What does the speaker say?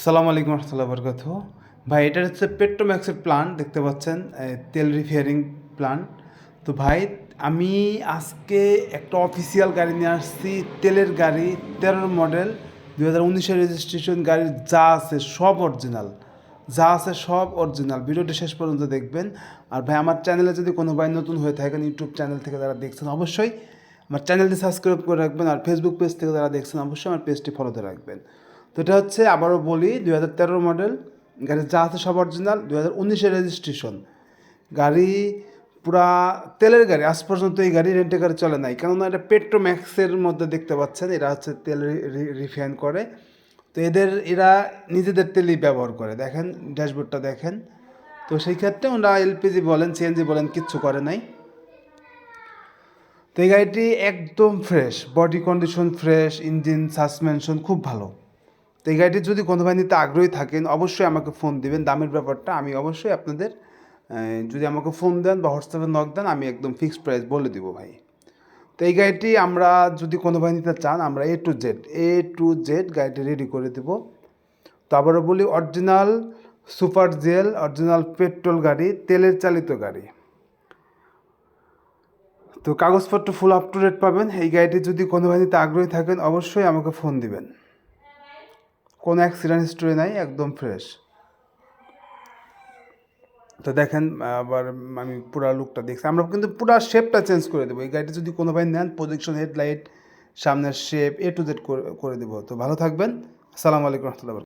আসসালামু আলাইকুম রহমতুল্লাহ বরকাত। ভাই এটা হচ্ছে পেট্রোম্যাক্সের প্লান্ট দেখতে পাচ্ছেন তেল রিফেয়ারিং প্লান্ট তো ভাই, আমি আজকে একটা অফিসিয়াল গাড়ি নিয়ে আসছি, তেলের গাড়ি, তেরোর মডেল দু হাজার উনিশের রেজিস্ট্রেশন গাড়ির যা আছে সব অরিজিনাল যা আছে সব অরিজিনাল ভিডিওটি শেষ পর্যন্ত দেখবেন। আর ভাই, আমার চ্যানেলে যদি কোনো ভাই নতুন হয়ে থাকেন, ইউটিউব চ্যানেল থেকে যারা দেখছেন, অবশ্যই আমার চ্যানেলটি সাবস্ক্রাইব করে রাখবেন। আর ফেসবুক পেজ থেকে যারা দেখছেন, অবশ্যই আমার পেজটি ফলোতে রাখবেন। তো এটা হচ্ছে আবারও বলি দুই হাজার তেরো মডেল গাড়ির যা আছে সব অরিজিনাল দুই হাজার উনিশের রেজিস্ট্রেশন গাড়ি পুরা তেলের গাড়ি, আজ পর্যন্ত এই গাড়ি রেন্টে গাড়ি চলে নাই। কেননা এটা পেট্রোম্যাক্সের মধ্যে দেখতে পাচ্ছেন, এরা হচ্ছে তেল রিফাইন করে। তো এদের, এরা নিজেদের তেলই ব্যবহার করে। দেখেন ড্যাশবোর্ডটা দেখেন। তো সেই ক্ষেত্রে ওরা এলপিজি বলেন সিএনজি বলেন, কিচ্ছু করে নাই। তো এই গাড়িটি একদম fresh body condition fresh engine suspension খুব ভালো। তো এই গাড়িটি যদি কোনো ভাই নিতে আগ্রহী থাকেন, অবশ্যই আমাকে ফোন দিবেন। দামের ব্যাপারটা আমি অবশ্যই আপনাদের যদি আমাকে ফোন দেন বা হোয়াটসঅ্যাপে নক দেন, আমি একদম ফিক্সড প্রাইস বলে দিব ভাই। তো এই গাড়িটি আমরা যদি কোনো ভাই নিতে চান, আমরা A to Z A to Z গাড়িটি রেডি করে দেব। তো আবারও বলি original super gel original petrol গাড়ি, তেলের চালিত গাড়ি। তো কাগজপত্র ফুল আপ টু ডেট পাবেন। এই গাড়িটি যদি কোনো ভাই নিতে আগ্রহী থাকেন, অবশ্যই আমাকে ফোন দিবেন। কোনো অ্যাক্সিডেন্ট হিস্টোরি নাই, একদম ফ্রেশ তো দেখেন, আবার আমি পুরা লুকটা দেখছি। আমরা কিন্তু পুরা শেপটা চেঞ্জ করে দেবো। এই গাড়িটা যদি কোনো ভাই নেন প্রজেকশন হেডলাইট সামনের শেপ এ টু জেড করে দেবো। তো ভালো থাকবেন। আসসালামু আলাইকুম রহমতুল্লাহ